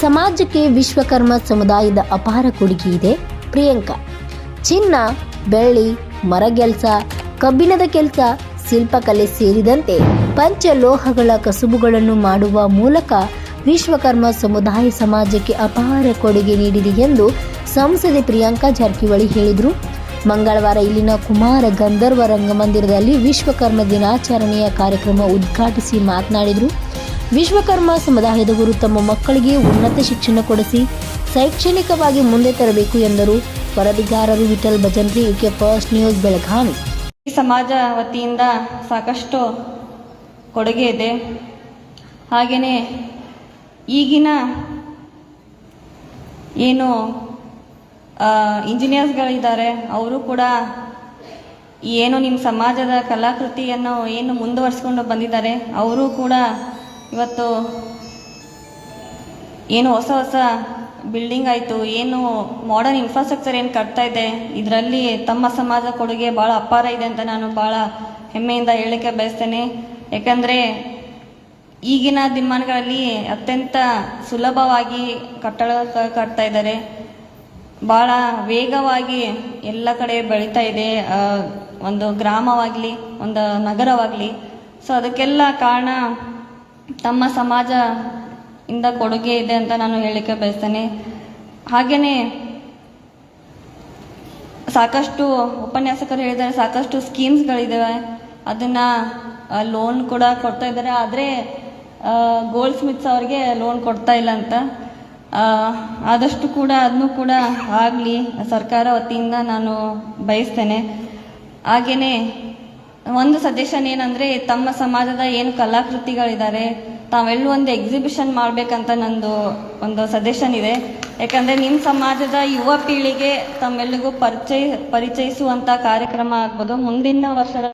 ಸಮಾಜಕ್ಕೆ ವಿಶ್ವಕರ್ಮ ಸಮುದಾಯದ ಅಪಾರ ಕೊಡುಗೆ ಇದೆ. ಪ್ರಿಯಾಂಕಾ. ಚಿನ್ನ, ಬೆಳ್ಳಿ ಮರಗೆಲ್ಸ ಕಬ್ಬಿಣದ ಕೆಲಸ, ಶಿಲ್ಪಕಲೆ ಸೇರಿದಂತೆ ಪಂಚಲೋಹಗಳ ಕಸುಬುಗಳನ್ನು ಮಾಡುವ ಮೂಲಕ ವಿಶ್ವಕರ್ಮ ಸಮುದಾಯ ಸಮಾಜಕ್ಕೆ ಅಪಾರ ಕೊಡುಗೆ ನೀಡಿದೆ ಎಂದು ಸಂಸದೆ ಪ್ರಿಯಾಂಕಾ ಜಾರಕಿಹೊಳಿ ಹೇಳಿದರು. ಮಂಗಳವಾರ ಇಲ್ಲಿನ ಕುಮಾರ ಗಂಧರ್ವ ರಂಗಮಂದಿರದಲ್ಲಿ ವಿಶ್ವಕರ್ಮ ದಿನಾಚರಣೆಯ ಕಾರ್ಯಕ್ರಮ ಉದ್ಘಾಟಿಸಿ ಮಾತನಾಡಿದರು. ವಿಶ್ವಕರ್ಮ ಸಮುದಾಯದವರು ತಮ್ಮ ಮಕ್ಕಳಿಗೆ ಉನ್ನತ ಶಿಕ್ಷಣ ಕೊಡಿಸಿ ಶೈಕ್ಷಣಿಕವಾಗಿ ಮುಂದೆ ತರಬೇಕು ಎಂದರು. ವರದಿಗಾರರು Vittal Bhajantri, UK first news, Belagavi. ಸಮಾಜ ವತಿಯಿಂದ ಸಾಕಷ್ಟು ಕೊಡುಗೆ ಇದೆ. ಹಾಗೆಯೇ ಈಗಿನ ಏನು ಇಂಜಿನಿಯರ್ಸ್ಗಳಿದ್ದಾರೆ, ಅವರು ಕೂಡ ಏನು ನಿಮ್ಮ ಸಮಾಜದ ಕಲಾಕೃತಿಯನ್ನು ಏನು ಮುಂದುವರಿಸ್ಕೊಂಡು ಬಂದಿದ್ದಾರೆ, ಅವರು ಕೂಡ ಇವತ್ತು ಏನು ಹೊಸ ಹೊಸ ಬಿಲ್ಡಿಂಗ್ ಆಯಿತು, ಏನು ಮಾಡರ್ನ್ ಇನ್ಫ್ರಾಸ್ಟ್ರಕ್ಚರ್ ಏನು ಕಟ್ತಾ ಇದೆ, ಇದರಲ್ಲಿ ತಮ್ಮ ಸಮಾಜ ಕೊಡುಗೆ ಭಾಳ ಅಪಾರ ಇದೆ ಅಂತ ನಾನು ಭಾಳ ಹೆಮ್ಮೆಯಿಂದ ಹೇಳಕ್ಕೆ ಬಯಸ್ತೇನೆ. ಯಾಕಂದರೆ ಈಗಿನ ದಿನಮಾನಗಳಲ್ಲಿ ಅತ್ಯಂತ ಸುಲಭವಾಗಿ ಕಟ್ಟಡ ಕಟ್ತಾ ಇದ್ದಾರೆ. ಭಾಳ ವೇಗವಾಗಿ ಎಲ್ಲ ಕಡೆ ಬೆಳೀತಾ ಇದೆ ಒಂದು ಗ್ರಾಮವಾಗಲಿ, ಒಂದು ನಗರವಾಗಲಿ. ಸೊ ಅದಕ್ಕೆಲ್ಲ ಕಾರಣ ತಮ್ಮ ಸಮಾಜ ಇಂದ ಕೊಡುಗೆ ಇದೆ ಅಂತ ನಾನು ಹೇಳಿಕೆ ಬಯಸ್ತೇನೆ. ಹಾಗೆಯೇ ಸಾಕಷ್ಟು ಉಪನ್ಯಾಸಕರು ಹೇಳಿದ್ದಾರೆ, ಸಾಕಷ್ಟು ಸ್ಕೀಮ್ಸ್ಗಳಿದ್ದಾವೆ ಅದನ್ನು ಲೋನ್ ಕೂಡ ಕೊಡ್ತಾ ಇದ್ದಾರೆ. ಆದರೆ ಗೋಲ್ಡ್ ಸ್ಮಿತ್ಸ್ ಅವ್ರಿಗೆ ಲೋನ್ ಕೊಡ್ತಾ ಇಲ್ಲ ಅಂತ. ಆದಷ್ಟು ಕೂಡ ಅದನ್ನು ಕೂಡ ಆಗಲಿ. ಸರ್ಕಾರ ವತಿಯಿಂದ ನಾನು ಬಯಸ್ತೇನೆ. ಹಾಗೆಯೇ ಒಂದು ಸಜೆಷನ್ ಏನಂದ್ರೆ, ತಮ್ಮ ಸಮಾಜದ ಏನು ಕಲಾಕೃತಿಗಳಿದ್ದಾರೆ ತಾವೆಲ್ಲೂ ಒಂದು ಎಕ್ಸಿಬಿಷನ್ ಮಾಡಬೇಕಂತ ನಂದು ಒಂದು ಸಜೆಷನ್ ಇದೆ. ಯಾಕಂದರೆ ನಿಮ್ಮ ಸಮಾಜದ ಯುವ ಪೀಳಿಗೆ ತಮ್ಮೆಲ್ಲರಿಗೂ ಪರಿಚಯ ಪರಿಚಯಿಸುವಂಥ ಕಾರ್ಯಕ್ರಮ ಆಗ್ಬೋದು. ಮುಂದಿನ ವರ್ಷದ